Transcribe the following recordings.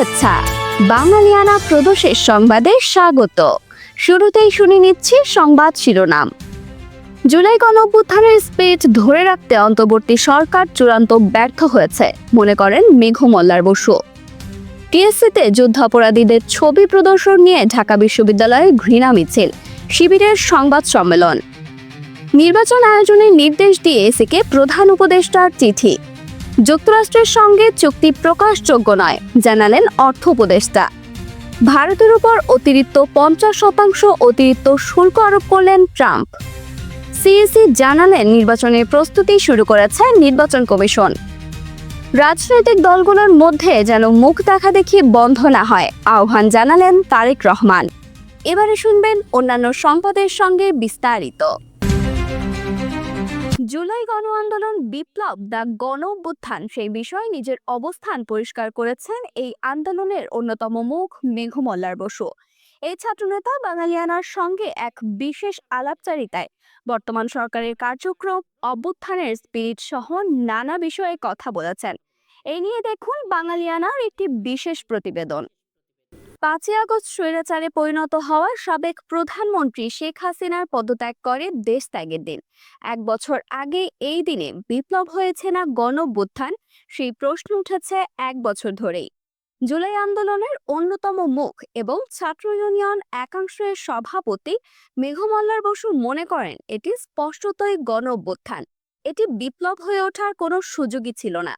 শুভেচ্ছা। বাঙালিয়ানা প্রদোষের সংবাদে স্বাগত। শুরুতেই শুনে নিচ্ছি সংবাদ শিরোনাম। জুলাই গণঅভ্যুত্থানের স্পিড ধরে রাখতে অন্তর্বর্তী সরকার চূড়ান্ত ব্যর্থ হয়েছে, মনে করেন মেঘু মল্লার বসু। টিএসসিতে যুদ্ধাপরাধীদের ছবি প্রদর্শন নিয়ে ঢাকা বিশ্ববিদ্যালয়ে ঘৃণা মিছিল, শিবিরের সংবাদ সম্মেলন। নির্বাচন আয়োজনের নির্দেশ দিয়ে এসিকে প্রধান উপদেষ্টার চিঠি। যুক্তরাষ্ট্রের সঙ্গে চুক্তি প্রকাশযোগ্য নয়, জানালেন অর্থ উপদেষ্টা। ভারতের উপর অতিরিক্ত পঞ্চাশ শতাংশ অতিরিক্ত শুল্ক আরোপ করলেন ট্রাম্প। সিএসি জানালেন নির্বাচনের প্রস্তুতি শুরু করেছে নির্বাচন কমিশন। রাজনৈতিক দলগুলোর মধ্যে যেন মুখ দেখা দেখি বন্ধ না হয়, আহ্বান জানালেন তারেক রহমান। এবারে শুনবেন অন্যান্য সম্পদের সঙ্গে বিস্তারিত। জুলাই গণ আন্দোলন বিপ্লব দ্য গণ অভ্যুত্থান সেই বিষয়ে নিজের অবস্থান পরিষ্কার করেছেন এই আন্দোলনের অন্যতম মুখ মেঘু মল্লার বসু। এই ছাত্রনেতা বাঙালিয়ানার সঙ্গে এক বিশেষ আলাপচারিতায় বর্তমান সরকারের কার্যক্রম, অভ্যুত্থানের স্পিরিট সহ নানা বিষয়ে কথা বলেছেন। এই নিয়ে দেখুন বাঙালিয়ানার একটি বিশেষ প্রতিবেদন। পাঁচই আগস্ট স্বৈরাচারে পরিণত হওয়া সাবেক প্রধানমন্ত্রী শেখ হাসিনার পদত্যাগ করে দেশ ত্যাগের দিন। এক বছর আগে এই দিনে বিপ্লব হয়েছে না গণঅভ্যুত্থান? সেই প্রশ্ন উঠেছে এক বছর ধরেই। জুলাই আন্দোলনের অন্যতম মুখ এবং ছাত্র ইউনিয়ন একাংশের সভাপতি মেঘমল্লার বসু মনে করেন এটি স্পষ্টতই গণ অভ্যুত্থান এটি বিপ্লব হয়ে ওঠার কোনো সুযোগই ছিল না।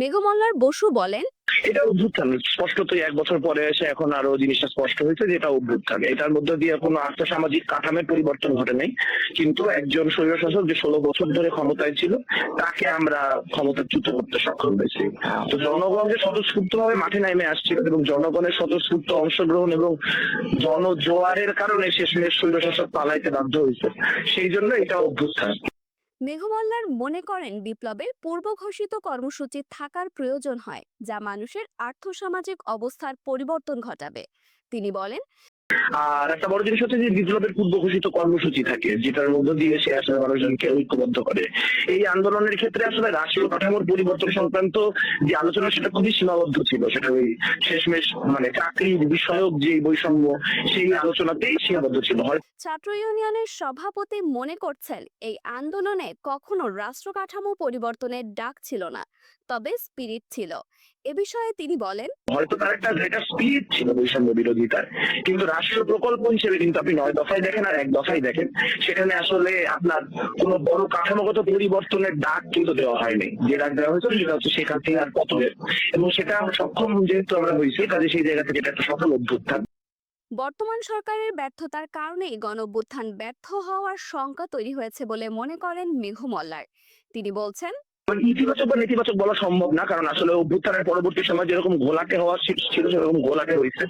মেঘমল্লার বসু বলেন, এটা অভ্যুত্থান স্পষ্টতই এক বছর পরে এসে এখন আরও জিনিসটা স্পষ্ট হয়েছে যে এটা অভ্যুত্থান এটার মধ্যে দিয়ে কোনো আর্থসামাজিক কাঠামের পরিবর্তন ঘটে নাই। কিন্তু একজন স্বৈরশাসক যে ষোলো বছর ধরে ক্ষমতায় ছিল, তাকে আমরা ক্ষমতাচ্যুত করতে সক্ষম হয়েছি। তো জনগণ যে স্বতঃস্ফূর্ত ভাবে মাঠে নেমে আসছিল এবং জনগণের স্বতঃস্ফূর্ত অংশগ্রহণ এবং জনজোয়ারের কারণে শেষমেশ স্বৈরশাসক পালাইতে বাধ্য হয়েছে, সেই জন্য এটা অভ্যুত্থান মেঘমল্লার মনে করেন বিপ্লবের পূর্ব ঘোষিত কর্মসূচি থাকার প্রয়োজন হয়, যা মানুষের আর্থসামাজিক অবস্থার পরিবর্তন ঘটাবে। তিনি বলেন আর একটা বড় জিনিস হচ্ছে যে বিপ্লবের পূর্ব ঘোষিত কর্মসূচি থাকে, যেটার মধ্য দিয়ে সে আসলে মানুষজনকে ঐক্যবদ্ধ করে। এই আন্দোলনের ক্ষেত্রে আসলে রাষ্ট্রীয় কাঠামোর পরিবর্তন সংক্রান্ত যে আলোচনা, সেটা খুবই সীমাবদ্ধ ছিল। সেটা ওই শেষমেশ মানে চাকরি বিষয়ক যে বৈষম্য, সেই আলোচনাতেই সীমাবদ্ধ ছিল। ছাত্র ইউনিয়নের সভাপতি মনে করছেন, এই আন্দোলনে কখনো রাষ্ট্র কাঠামো পরিবর্তনের ডাক ছিল না, তবে স্পিরিট ছিল। এ বিষয়ে তিনি বলেন হয়তো তার একটা একটা স্পিরিট ছিল বৈষম্য বিরোধিতার কিন্তু রাষ্ট্রীয় প্রকল্প হিসেবে কিন্তু আপনি নয় দফায় দেখেন আর এক দফায় দেখেন সেখানে আসলে আপনার কোন বড় কাঠামোগত পরিবর্তনের ডাক কিন্তু দেওয়া হয়নি। যে ডাক দেওয়া হয়েছিল সেটা হচ্ছে সেখান থেকে আর পতনের এবং সেটা সক্ষম যেহেতু আমরা হয়েছি কাজে সেই জায়গা থেকে এটা একটা সফল অভ্যুত্থান। বর্তমান সরকারের ব্যর্থতার কারণেই গণঅভ্যুত্থান ব্যর্থ হওয়ার শঙ্কা তৈরি হয়েছে বলে মনে করেন মেঘু মল্লার। তিনি বলছেন ইতিবাচক বা নেতিবাচক বলা সম্ভব না, কারণ আসলে অভ্যুত্থানের পরবর্তী সময় যেরকম ঘোলাটে হওয়া ছিল সেরকম ঘোলাটে হয়েছে।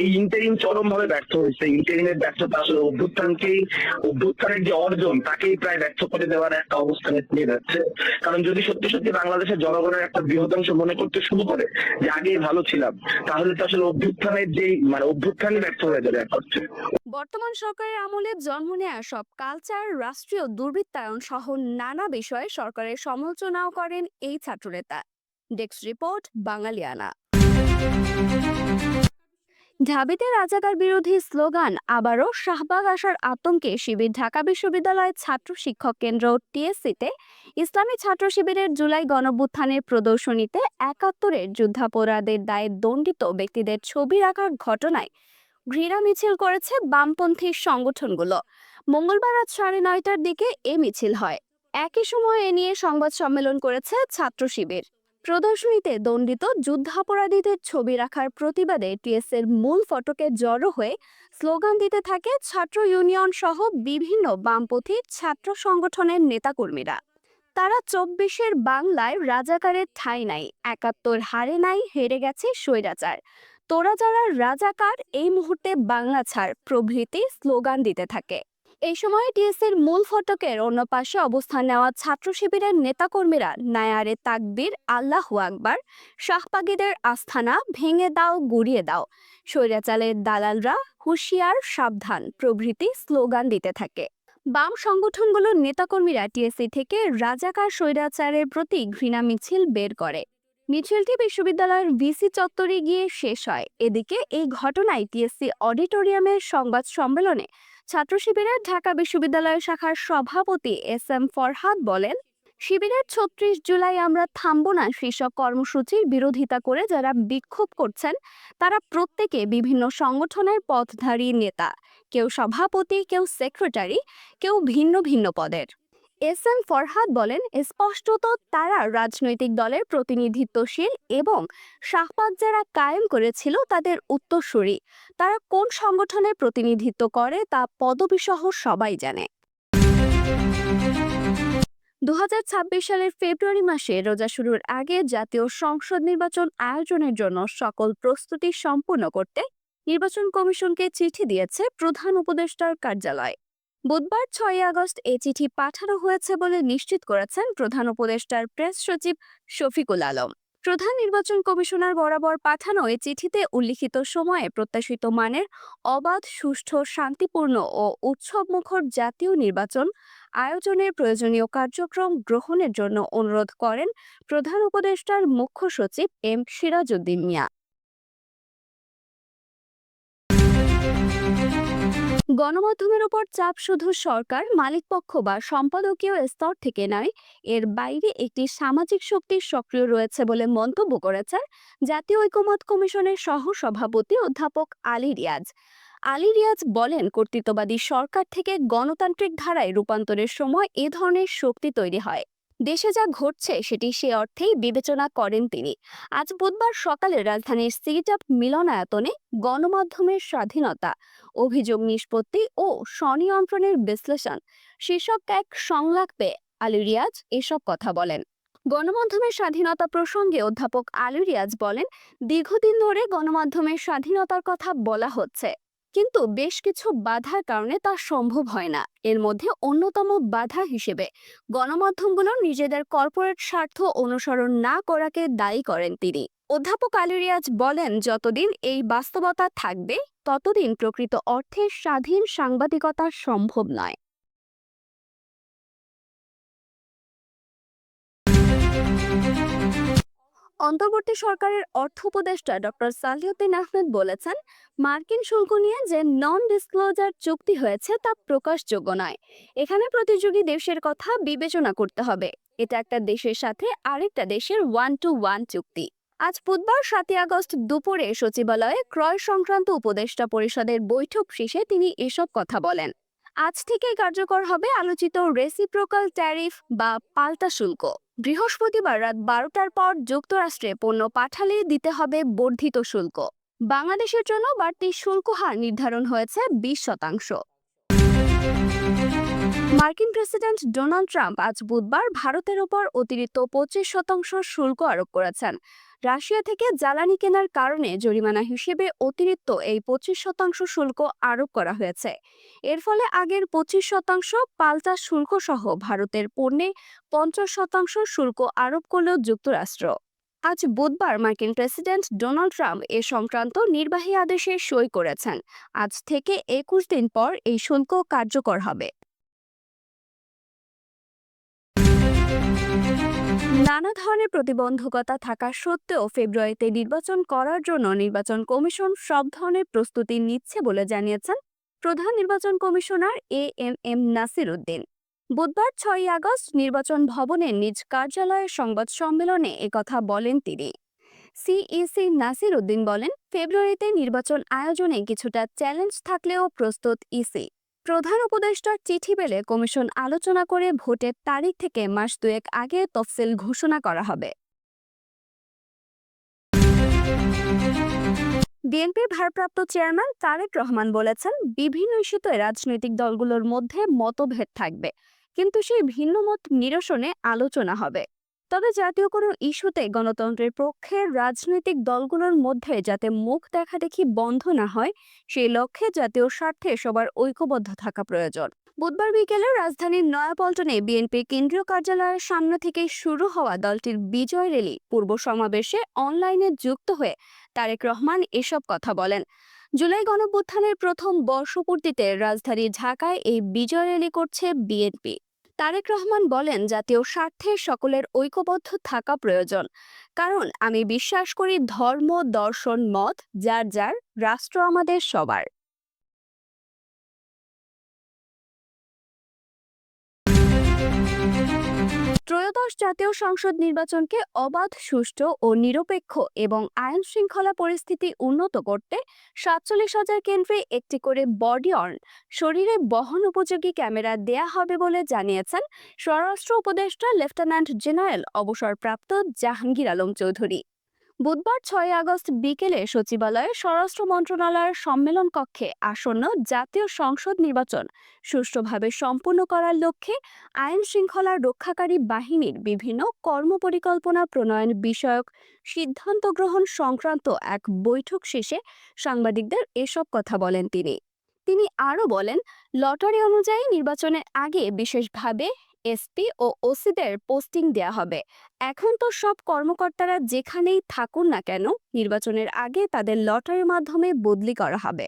এই ইন্টারিম চরম ভাবে ব্যর্থ হয়েছে। ইন্টারিমের ব্যর্থতা আসলে অভ্যুত্থানকেই অভ্যুত্থানের যে অর্জন, তাকেই প্রায় ব্যর্থ করে দেওয়ার একটা অবস্থানে নিয়ে যাচ্ছে। কারণ যদি সত্যি সত্যি বাংলাদেশের জনগণের একটা বৃহদাংশ মনে করতে শুরু করে যে আগেই ভালো ছিলাম, তাহলে তো আসলে অভ্যুত্থানের যেই মানে অভ্যুত্থানই ব্যর্থ হয়ে যাবে এক বর্তমান সরকারের আমলে জন্ম নেয়া সব কালচার রাষ্ট্রীয় দুর্বৃত্তায়ন সহ নানা বিষয়ে সরকারের সমালোচনাও করেন এই ছাত্রনেতা। Desk report, বাঙালিয়ানা। ঢাবিতে রাজাকার বিরোধী স্লোগান, আবারও শাহবাগ আসার আতঙ্কে শিবির ঢাকা বিশ্ববিদ্যালয় ছাত্র শিক্ষক কেন্দ্র টিএসসিতে ইসলামী ছাত্র শিবিরের জুলাই গণভ্যুত্থানের প্রদর্শনীতে একাত্তরের যুদ্ধাপরাধের দায়ে দণ্ডিত ব্যক্তিদের ছবি রাখার ঘটনায় ঘৃণা মিছিল করেছে বামপন্থী সংগঠনগুলো। মঙ্গলবার রাত সাড়ে নয়টার দিকে এ মিছিল হয়। একই সময় এ নিয়ে সংবাদ সম্মেলন করেছে ছাত্র শিবির। প্রদর্শনীতে দণ্ডিত যুদ্ধাপরাধীদের ছবি রাখার প্রতিবাদে টিএসের মূল ফটকে জড়ো হয়ে স্লোগান দিতে থাকে ছাত্র ইউনিয়ন সহ বিভিন্ন বামপন্থী ছাত্র সংগঠনের নেতাকর্মীরা। তারা চব্বিশের বাংলায় রাজাকারের ঠাঁই নাই, একাত্তর হারে নাই, হেরে গেছে স্বৈরাচার। তোরা যারা রাজাকার, এই মুহূর্তে বাংলা ছাড় প্রভৃতি স্লোগান দিতে থাকে। এই সময় টিএসসির মূল ফটকের অন্য পাশে অবস্থান নেওয়া ছাত্র শিবিরের নেতাকর্মীরা নায়ারে তাকবির, আল্লাহু আকবার শাহপাগীদের আস্থানা ভেঙে দাও, গুড়িয়ে দাও। স্বৈরাচালের দালালরা হুঁশিয়ার, সাবধান প্রভৃতি স্লোগান দিতে থাকে। বাম সংগঠনগুলোর নেতাকর্মীরা টিএসসি থেকে রাজাকার স্বৈরাচারের প্রতি ঘৃণা মিছিল বের করে। মিছিলটি বিশ্ববিদ্যালয়ের ভিসি চত্বরে গিয়ে শেষ হয়। এদিকে এই ঘটনায় টিএসসি অডিটোরিয়ামের সংবাদ সম্মেলনে ছাত্র শিবিরের ঢাকা বিশ্ববিদ্যালয় শাখার সভাপতি এস এম ফরহাদ বলেন, শিবিরের ছত্রিশ জুলাই আমরা থামব না। শীর্ষক কর্মসূচির বিরোধিতা করে যারা বিক্ষোভ করছেন, তারা প্রত্যেকে বিভিন্ন সংগঠনের পথধারী নেতা। কেউ সভাপতি, কেউ সেক্রেটারি, কেউ ভিন্ন ভিন্ন পদের। এস এম ফরহাদ বলেন, স্পষ্টত তারা রাজনৈতিক দলের প্রতিনিধিত্বশীল এবং শাহবাগ যারা কায়েম করেছিল তাদের উত্তরসূরি। তারা কোন সংগঠনের প্রতিনিধিত্ব করে তা পদবিসহ সবাই জানে। দু হাজার ছাব্বিশ সালের ফেব্রুয়ারি মাসে রোজা শুরুর আগে জাতীয় সংসদ নির্বাচন আয়োজনের জন্য সকল প্রস্তুতি সম্পূর্ণ করতে নির্বাচন কমিশনকে চিঠি দিয়েছে প্রধান উপদেষ্টার কার্যালয়। বুধবার ছয় আগস্ট এ চিঠি পাঠানো হয়েছে বলে নিশ্চিত করেছেন প্রধান উপদেষ্টার প্রেস সচিব শফিকুল আলম। প্রধান নির্বাচন কমিশনার বরাবর পাঠানো এই চিঠিতে উল্লিখিত সময়ে প্রত্যাশিত মানের অবাধ, সুষ্ঠু, শান্তিপূর্ণ ও উৎসবমুখর জাতীয় নির্বাচন আয়োজনের প্রয়োজনীয় কার্যক্রম গ্রহণের জন্য অনুরোধ করেন প্রধান উপদেষ্টার মুখ্য সচিব এম সিরাজউদ্দিন মিয়া। গণমাধ্যমের ওপর চাপ শুধু সরকার মালিকপক্ষ বা সম্পাদকীয় স্তর থেকে নয়, এর বাইরে একটি সামাজিক শক্তি সক্রিয় রয়েছে বলে মন্তব্য করেছেন জাতীয় ঐকমত্য কমিশনের সহ সভাপতি অধ্যাপক আলী রিয়াজ। আলী রিয়াজ বলেন, কর্তৃত্ববাদী সরকার থেকে গণতান্ত্রিক ধারায় রূপান্তরের সময় এ ধরনের শক্তি তৈরি হয়। দেশে যা ঘটছে সেটি সে অর্থেই বিবেচনা করেন তিনি। আজ বুধবার সকালে রাজধানীর সিটাপ মিলনায়তনে গণমাধ্যমের স্বাধীনতা, অভিযোগ নিষ্পত্তি ও স্বনিয়ন্ত্রণের বিশ্লেষণ, শীর্ষক এক সংলাপে আলী রিয়াজ এসব কথা বলেন। গণমাধ্যমের স্বাধীনতা প্রসঙ্গে অধ্যাপক আলী রিয়াজ বলেন, দীর্ঘদিন ধরে গণমাধ্যমের স্বাধীনতার কথা বলা হচ্ছে। কিন্তু বেশ কিছু বাধার কারণে তা সম্ভব হয় না। এর মধ্যে অন্যতম বাধা হিসেবে গণমাধ্যমগুলো নিজেদের কর্পোরেট স্বার্থ অনুসরণ না করাকে দায়ী করেন তিনি। অধ্যাপক আলিরিয়াজ বলেন, যতদিন এই বাস্তবতা থাকবে, ততদিন প্রকৃত অর্থে স্বাধীন সাংবাদিকতা সম্ভব নয়। অন্তর্বর্তী সরকারের অর্থ উপদেষ্টা ডক্টর সালিউদ্দিন আহমেদ বলেছেন, মার্কিন শুল্ক নিয়ে যে নন ডিসক্লোজার চুক্তি হয়েছে তা প্রকাশযোগ্য নয়। এখানে প্রতিযোগী দেশের কথা বিবেচনা করতে হবে। এটা একটা দেশের সাথে আরেকটা দেশের ওয়ান টু ওয়ান চুক্তি। আজ বুধবার সাতই আগস্ট দুপুরে সচিবালয়ে ক্রয় সংক্রান্ত উপদেষ্টা পরিষদের বৈঠক শেষে তিনি এসব কথা বলেন। আজ থেকেই কার্যকর হবে আলোচিত রেসিপ্রোকাল ট্যারিফ বা পাল্টা শুল্ক। বৃহস্পতিবার রাত বারোটার পর যুক্তরাষ্ট্রে পণ্য পাঠালে দিতে হবে বর্ধিত শুল্ক। বাংলাদেশের জন্য বাড়তি শুল্ক হার নির্ধারণ হয়েছে বিশ শতাংশ। মার্কিন প্রেসিডেন্ট ডোনাল্ড ট্রাম্প আজ বুধবার ভারতের ওপর অতিরিক্ত পঁচিশ শতাংশ শুল্ক আরোপ করেছেন। রাশিয়া থেকে জ্বালানি কেনার কারণে জরিমানা হিসেবে অতিরিক্ত এই পঁচিশ শতাংশ শুল্ক আরোপ করা হয়েছে। এর ফলে আগের পঁচিশ শতাংশ, পাল্টা শুল্ক সহ ভারতের পণ্যে পঞ্চাশ শতাংশ শুল্ক আরোপ করল যুক্তরাষ্ট্র। আজ বুধবার মার্কিন প্রেসিডেন্ট ডোনাল্ড ট্রাম্প এ সংক্রান্ত নির্বাহী আদেশে সই করেছেন। আজ থেকে একুশ দিন পর এই শুল্ক কার্যকর হবে। নানা ধরনের প্রতিবন্ধকতা থাকা সত্ত্বেও ফেব্রুয়ারিতে নির্বাচন করার জন্য নির্বাচন কমিশন সব ধরনের প্রস্তুতি নিচ্ছে বলে জানিয়েছেন প্রধান নির্বাচন commissioner A M M Nasir Uddin. বুধবার ছয়ই আগস্ট নির্বাচন ভবনের নিজ কার্যালয়ের সংবাদ সম্মেলনে একথা বলেন তিনি। সিইসি নাসির উদ্দিন বলেন, ফেব্রুয়ারিতে নির্বাচন আয়োজনে কিছুটা চ্যালেঞ্জ থাকলেও প্রস্তুত ইসি প্রধান উপদেষ্টার চিঠি পেলে কমিশন আলোচনা করে ভোটের তারিখ থেকে মাস দুয়েক আগে তফসিল ঘোষণা করা হবে। বিএনপির ভারপ্রাপ্ত চেয়ারম্যান তারেক রহমান বলেছেন, বিভিন্ন ইস্যুতে রাজনৈতিক দলগুলোর মধ্যে মতভেদ থাকবে, কিন্তু সেই ভিন্নমত নিরসনে আলোচনা হবে। তবে জাতীয় কোনো ইস্যুতে গণতন্ত্রের পক্ষে রাজনৈতিক দলগুলোর মধ্যে যাতে মুখ দেখাদেখি বন্ধ না হয়, সেই লক্ষ্যে জাতীয় স্বার্থে সবার ঐক্যবদ্ধ থাকা প্রয়োজন। বুধবার বিকেলে রাজধানীর নয়াপল্টনে বিএনপির কেন্দ্রীয় কার্যালয়ের সামনে থেকে শুরু হওয়া দলটির বিজয় র্যালি পূর্ব সমাবেশে অনলাইনে যুক্ত হয়ে তারেক রহমান এসব কথা বলেন। জুলাই গণভ্যুত্থানের প্রথম বর্ষপূর্তিতে রাজধানী ঢাকায় এই বিজয় র্যালি করছে বিএনপি। তারেক রহমান বলেন, জাতীয় স্বার্থে সকলের ঐক্যবদ্ধ থাকা প্রয়োজন। কারণ আমি বিশ্বাস করি ধর্ম, দর্শন, মত, যার যার, রাষ্ট্র আমাদের সবার। ত্রয়োদশ জাতীয় সংসদ নির্বাচনকে অবাধ, সুষ্ঠু ও নিরপেক্ষ এবং আইন শৃঙ্খলা পরিস্থিতি উন্নত করতে সাতচল্লিশ হাজার কেন্দ্রে একটি করে বডি অর্ন শরীরে বহন উপযোগী ক্যামেরা দেয়া হবে বলে জানিয়েছেন স্বরাষ্ট্র উপদেষ্টা লেফটেন্যান্ট জেনারেল অবসরপ্রাপ্ত জাহাঙ্গীর আলম চৌধুরী। বুধবার ছয় আগস্ট বিকেলে সচিবালয়ে স্বরাষ্ট্র মন্ত্রণালয়ের সম্মেলন কক্ষে আসন্ন জাতীয় সংসদ নির্বাচন সুষ্ঠুভাবে সম্পন্ন করার লক্ষ্যে আইন শৃঙ্খলা রক্ষাকারী বাহিনীর বিভিন্ন কর্মপরিকল্পনা প্রণয়ন বিষয়ক সিদ্ধান্ত গ্রহণ সংক্রান্ত এক বৈঠক শেষে সাংবাদিকদের এসব কথা বলেন তিনি। তিনি আরও বলেন, লটারি অনুযায়ী নির্বাচনের আগে বিশেষভাবে এসপি ও ওসিদের পোস্টিং দেয়া হবে। এখন তো সব কর্মকর্তারা যেখানেই থাকুন না কেন, নির্বাচনের আগে তাদের লটারির মাধ্যমে বদলি করা হবে।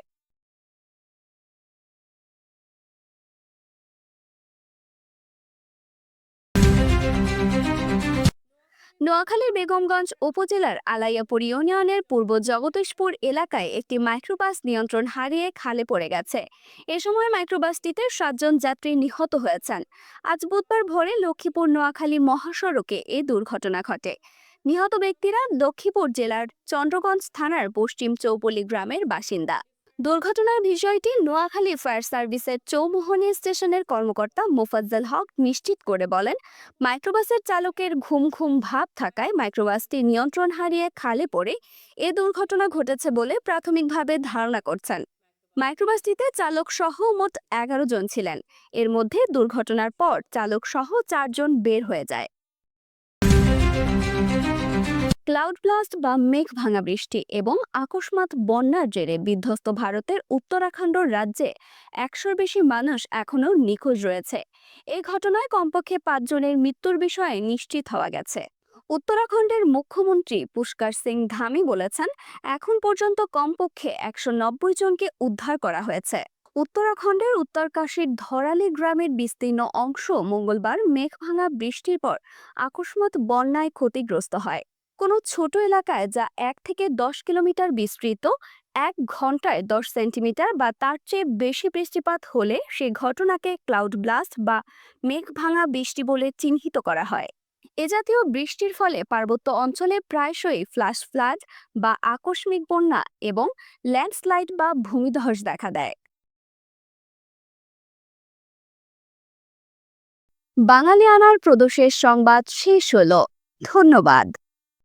নোয়াখালীর বেগমগঞ্জ উপজেলার আলাইয়াপুর ইউনিয়নের পূর্ব জগদীশপুর এলাকায় একটি মাইক্রোবাস নিয়ন্ত্রণ হারিয়ে খালে পড়ে গেছে। এ সময় মাইক্রোবাসটিতে সাতজন যাত্রী নিহত হয়েছেন। আজ বুধবার ভোরে লক্ষ্মীপুর নোয়াখালী মহাসড়কে এ দুর্ঘটনা ঘটে। নিহত ব্যক্তিরা লক্ষ্মীপুর জেলার চন্দ্রগঞ্জ থানার পশ্চিম চৌপল্লী গ্রামের বাসিন্দা। দুর্ঘটনার বিষয়টি নোয়াখালী ফায়ার সার্ভিসের চৌমোহনী স্টেশনের কর্মকর্তা মোফাজ্জল হক নিশ্চিত করে বলেন, মাইক্রোবাসের চালকের ঘুম ঘুম ভাব থাকায় মাইক্রোবাসটি নিয়ন্ত্রণ হারিয়ে খালে পড়ে এ দুর্ঘটনা ঘটেছে বলে প্রাথমিকভাবে ধারণা করছেন। মাইক্রোবাসটিতে চালক সহ মোট এগারো জন ছিলেন। এর মধ্যে দুর্ঘটনার পর চালক সহ চারজন বের হয়ে যায়। ক্লাউড ব্লাস্ট বা মেঘ ভাঙা বৃষ্টি এবং আকস্মাত বন্যার জেরে বিধ্বস্ত ভারতের উত্তরাখণ্ড রাজ্যে একশোর বেশি মানুষ এখনও নিখোঁজ রয়েছে। এ ঘটনায় কমপক্ষে পাঁচজনের মৃত্যুর বিষয়ে নিশ্চিত হওয়া গেছে। উত্তরাখণ্ডের মুখ্যমন্ত্রী পুষ্কর সিং ধামি বলেছেন, এখন পর্যন্ত কমপক্ষে একশো নব্বই জনকে উদ্ধার করা হয়েছে। উত্তরাখণ্ডের উত্তরকাশীর ধরালি গ্রামের বিস্তীর্ণ অংশ মঙ্গলবার মেঘভাঙা বৃষ্টির পর আকস্মাত বন্যায় ক্ষতিগ্রস্ত হয়। কোনো ছোট এলাকায় যা এক থেকে দশ কিলোমিটার বিস্তৃত, এক ঘন্টায় দশ সেন্টিমিটার বা তার চেয়ে বেশি বৃষ্টিপাত হলে সে ঘটনাকে ক্লাউড ব্লাস্ট বা মেঘ ভাঙা বৃষ্টি বলে চিহ্নিত করা হয়। এ জাতীয় বৃষ্টির ফলে পার্বত্য অঞ্চলে প্রায়শই ফ্ল্যাশ ফ্লাড বা আকস্মিক বন্যা এবং ল্যান্ডস্লাইড বা ভূমিধস দেখা দেয়। বাঙালি আনার প্রদোষের সংবাদ শেষ হলো। ধন্যবাদ।